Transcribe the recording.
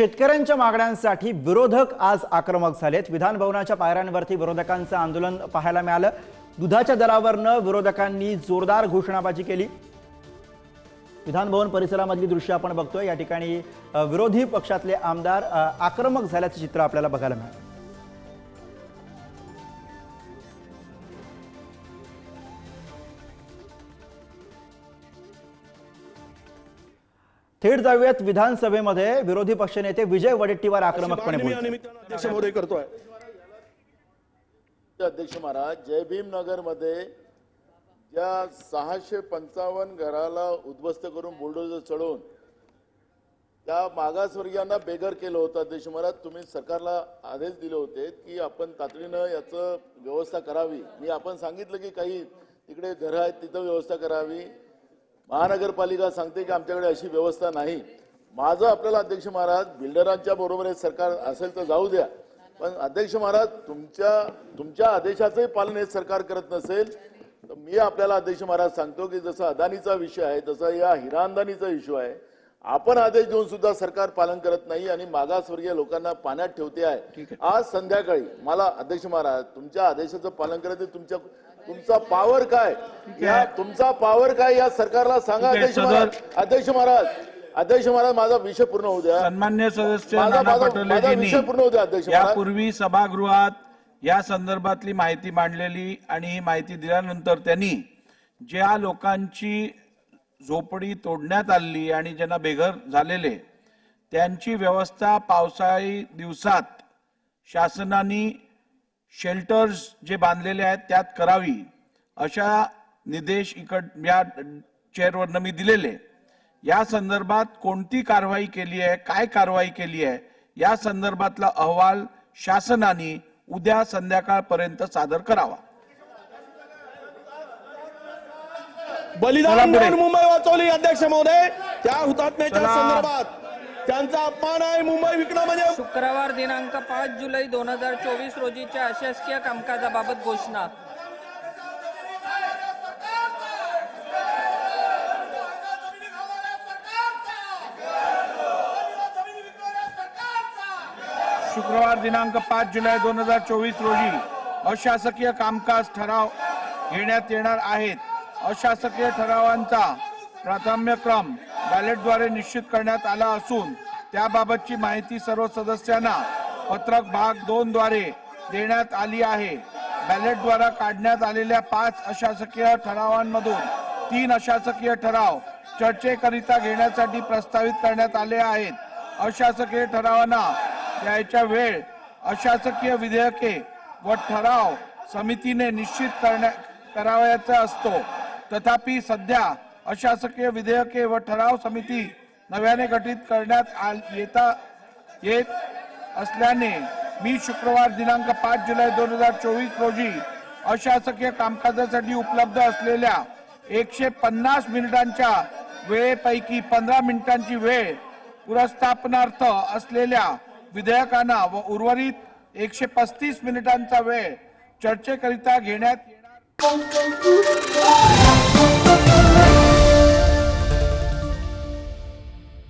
शेतकऱ्यांच्या मागण्यांसाठी विरोधक आज आक्रमक झालेत. विधान भवनाच्या पायऱ्यांवरती विरोधकांचं आंदोलन पाहायला मिळालं. दुधाच्या दरावरनं विरोधकांनी जोरदार घोषणाबाजी केली. विधानभवन परिसरामधली दृश्य आपण बघतोय. या ठिकाणी विरोधी पक्षातले आमदार आक्रमक झाल्याचं चित्र आपल्याला बघायला मिळालं. थेट जाऊयात विधानसभेमध्ये विरोधी पक्षनेते विजय वडेट्टीवार आक्रमकपणे करतोय. अध्यक्ष महाराज जय भीम नगरमध्ये ज्या सहाशे पंचावन्न घराला उद्ध्वस्त करून बुलडोजर चढवून त्या मागासवर्गीयांना बेघर केलं होतं अध्यक्ष महाराज. तुम्ही सरकारला आदेश दिले होते की आपण तातडीनं याचं व्यवस्था करावी. मी आपण सांगितलं की काही तिकडे घरं आहेत तिथं व्यवस्था करावी. महानगरपालिका सांगते की आमच्याकडे अशी व्यवस्था नाही. माझं आपल्याला अध्यक्ष महाराज बिल्डरांच्या बरोबर हे सरकार असेल तर जाऊ द्या. पण अध्यक्ष महाराज तुमच्या तुमच्या आदेशाचंही पालन हे सरकार करत नसेल तर मी आपल्याला अध्यक्ष महाराज सांगतो की जसं अदानीचा विषय आहे तसा या हिरा अंदानीचा इश्यू आहे. आपण आदेश देऊन सुद्धा सरकार पालन करत नाही आणि मागासवर्गीय लोकांना पाण्यात ठेवते आहे. आज संध्याकाळी मला अध्यक्ष महाराज तुमच्या आदेशाचं पालन करायचं तुमच्या तुमचा पावर काय? या तुमचा पावर काय या सरकारला सांगा अध्यक्ष महाराज. अध्यक्ष महाराज अध्यक्ष महाराज माझा विषय पूर्ण होऊ द्या. सन्मान्य सदस्य माझा- नाना माझा- माझा पटोलेजींनी विषय पूर्ण होऊ द्या अध्यक्ष महाराज. यापूर्वी सभागृहात या संदर्भातली माहिती मांडलेली आणि ही माहिती दिल्यानंतर त्यांनी ज्या लोकांची झोपडी तोडण्यात आली आणि ज्यांना बेघर झालेले त्यांची व्यवस्था पावसाळी दिवसात शासनाने शेल्टर्स जे बांधलेले आहेत त्यात करावी अशा निर्देश इकड या चेअरवरनं मी दिलेले. या संदर्भात कोणती कारवाई केली आहे काय कारवाई केली आहे या संदर्भातला अहवाल शासनाने उद्या संध्याकाळपर्यंत सादर करावा. बलिदान मुंबई वाचवली अध्यक्ष महोदय. त्या हुतात्म्याच्या. संदर्भात. त्यांचा अपमान आहे. मुंबई विकणं म्हणजे शुक्रवार दिनांक पाच जुलै दोन हजार चोवीस रोजीच्या अशासकीय कामकाजाबाबत घोषणा. शुक्रवार दिनांक पाच जुलै दोन हजार चोवीस रोजी अशासकीय कामकाज ठराव घेण्यात येणार आहेत. अशासकीय ठरावांचा प्राधान्यक्रम बॅलेटद्वारे निश्चित करण्यात आला असून त्याबाबतची माहिती सर्व सदस्यांना पत्रक भाग दोन द्वारे देण्यात आली आहे. बॅलेटद्वारा काढण्यात आलेल्या पाच अशासकीय ठरावांमधून तीन अशासकीय ठराव चर्चेकरिता घेण्यासाठी प्रस्तावित करण्यात आले आहेत. अशासकीय ठरावांना द्यायच्या वेळ अशासकीय विधेयके व ठराव समितीने निश्चित करण्या करावयाचा असतो. तथापि सध्या अशासकीय विधेयके व ठराव समिती नव्याने गठीत करण्यात येता येत असल्याने मी शुक्रवार दिनांक पाच जुलै दोन हजार चोवीस रोजी अशासकीय कामकाजासाठी उपलब्ध असलेल्या एकशे पन्नास मिनिटांच्या वेळेपैकी पंधरा मिनिटांची वेळ पुरस्थापनार्थ असलेल्या विधेयकांना व उर्वरित एकशे पस्तीस मिनिटांचा वेळ चर्चेकरिता घेण्यात येणार